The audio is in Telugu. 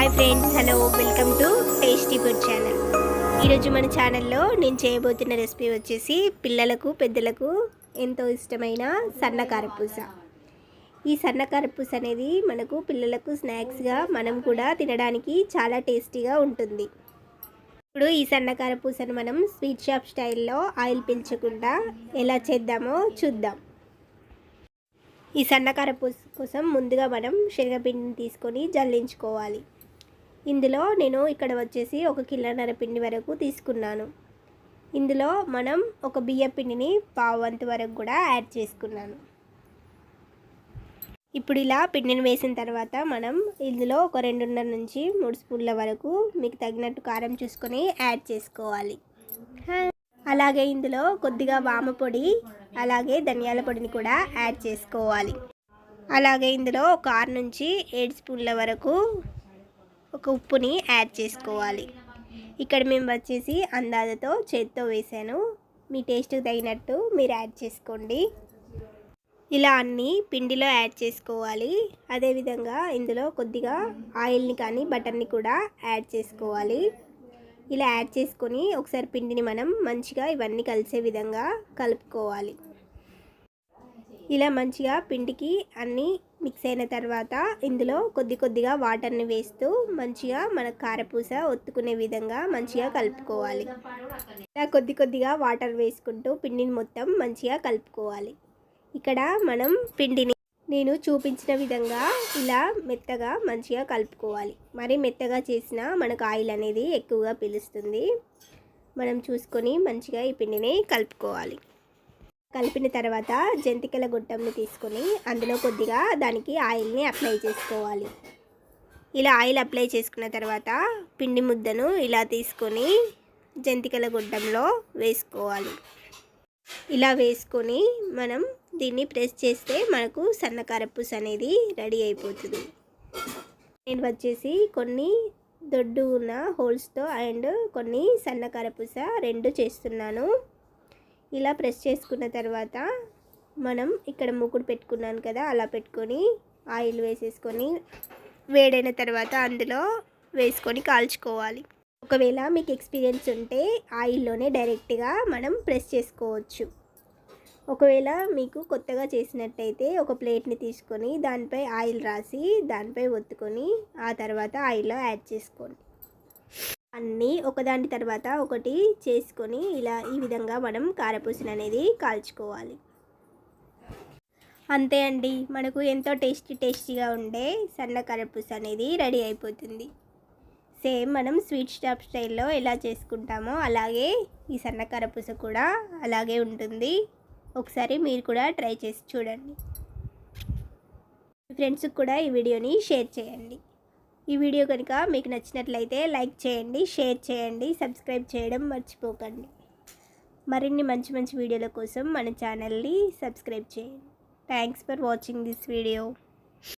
Hi friends hello welcome to tasty food channel ఈరోజు మన ఛానల్లో నేను చేయబోతున్న రెసిపీ వచ్చేసి పిల్లలకు పెద్దలకు ఎంతో ఇష్టమైన సన్న కారపూస ఈ సన్న కారపూస అనేది మనకు పిల్లలకు స్నాక్స్గా మనం కూడా తినడానికి చాలా టేస్టీగా ఉంటుంది. ఇప్పుడు ఈ సన్న కారపూసను మనం స్వీట్ షాప్ స్టైల్లో ఆయిల్ పీల్చకుండా ఎలా చేద్దామో చూద్దాం. ఈ సన్నకార పూస కోసం ముందుగా మనం శనగపిండిని తీసుకొని జల్లించుకోవాలి. ఇందులో నేను ఇక్కడ వచ్చేసి ఒక కిలోన్నర పిండి వరకు తీసుకున్నాను. ఇందులో మనం ఒక బియ్య పిండిని పావంతు వరకు కూడా యాడ్ చేసుకున్నాను. ఇప్పుడు ఇలా పిండిని వేసిన తర్వాత మనం ఇందులో ఒక రెండున్నర నుంచి మూడు స్పూన్ల వరకు మీకు తగినట్టు కారం చూసుకొని యాడ్ చేసుకోవాలి. అలాగే ఇందులో కొద్దిగా వామ పొడి అలాగే ధనియాల పొడిని కూడా యాడ్ చేసుకోవాలి. అలాగే ఇందులో ఒక ఆరు నుంచి ఏడు స్పూన్ల వరకు ఒక ఉప్పుని యాడ్ చేసుకోవాలి. ఇక్కడ మేము వచ్చేసి అందాజతో చేత్తో వేసాను. మీ టేస్ట్కి తగినట్టు మీరు యాడ్ చేసుకోండి. ఇలా అన్నీ పిండిలో యాడ్ చేసుకోవాలి. అదేవిధంగా ఇందులో కొద్దిగా ఆయిల్ని కానీ బటర్ని కూడా యాడ్ చేసుకోవాలి. ఇలా యాడ్ చేసుకొని ఒకసారి పిండిని మనం మంచిగా ఇవన్నీ కలిసే విధంగా కలుపుకోవాలి. ఇలా మంచిగా పిండికి అన్నీ మిక్స్ అయిన తర్వాత ఇందులో కొద్ది కొద్దిగా వాటర్ని వేస్తూ మంచిగా మన కారపూస ఒత్తుకునే విధంగా మంచిగా కలుపుకోవాలి. ఇలా కొద్ది కొద్దిగా వాటర్ వేసుకుంటూ పిండిని మొత్తం మంచిగా కలుపుకోవాలి. ఇక్కడ మనం పిండిని నేను చూపించిన విధంగా ఇలా మెత్తగా మంచిగా కలుపుకోవాలి. మరి మెత్తగా చేసిన మనకు ఆయిల్ అనేది ఎక్కువగా పిలుస్తుంది. మనం చూసుకొని మంచిగా ఈ పిండిని కలుపుకోవాలి. కలిపిన తర్వాత జంతికల గుట్టంని తీసుకొని అందులో కొద్దిగా దానికి ఆయిల్ని అప్లై చేసుకోవాలి. ఇలా ఆయిల్ అప్లై చేసుకున్న తర్వాత పిండి ముద్దను ఇలా తీసుకొని జంతికల గుడ్డంలో వేసుకోవాలి. ఇలా వేసుకొని మనం దీన్ని ప్రెస్ చేస్తే మనకు సన్నకారపూస అనేది రెడీ అయిపోతుంది. నేను వచ్చేసి కొన్ని దొడ్డు ఉన్న హోల్స్తో అండ్ కొన్ని సన్నకారపూస రెండు చేస్తున్నాను. ఇలా ప్రెస్ చేసుకున్న తర్వాత మనం ఇక్కడ మూకుడు పెట్టుకున్నాను కదా అలా పెట్టుకొని ఆయిల్ వేసేసుకొని వేడైన తర్వాత అందులో వేసుకొని కాల్చుకోవాలి. ఒకవేళ మీకు ఎక్స్పీరియన్స్ ఉంటే ఆయిల్లోనే డైరెక్ట్గా మనం ప్రెస్ చేసుకోవచ్చు. ఒకవేళ మీకు కొత్తగా చేసినట్టయితే ఒక ప్లేట్ని తీసుకొని దానిపై ఆయిల్ రాసి దానిపై ఒత్తుకొని ఆ తర్వాత ఆయిల్లో యాడ్ చేసుకోండి. అన్నీ ఒకదాని తర్వాత ఒకటి చేసుకొని ఇలా ఈ విధంగా మనం కారపూసను అనేది కాల్చుకోవాలి. అంతే అండి. మనకు ఎంతో టేస్టీ టేస్టీగా ఉండే సన్న కారపూస అనేది రెడీ అయిపోతుంది. సేమ్ మనం స్వీట్ షాప్ స్టైల్లో ఎలా చేసుకుంటామో అలాగే ఈ సన్న కారపూస కూడా అలాగే ఉంటుంది. ఒకసారి మీరు కూడా ట్రై చేసి చూడండి. ఫ్రెండ్స్కి కూడా ఈ వీడియోని షేర్ చేయండి. ఈ వీడియో కనుక మీకు నచ్చినట్లయితే లైక్ చేయండి షేర్ చేయండి సబ్స్క్రైబ్ చేయడం మర్చిపోకండి. మరిన్ని మంచి మంచి వీడియోల కోసం మన ఛానల్ని సబ్స్క్రైబ్ చేయండి. Thanks for watching this video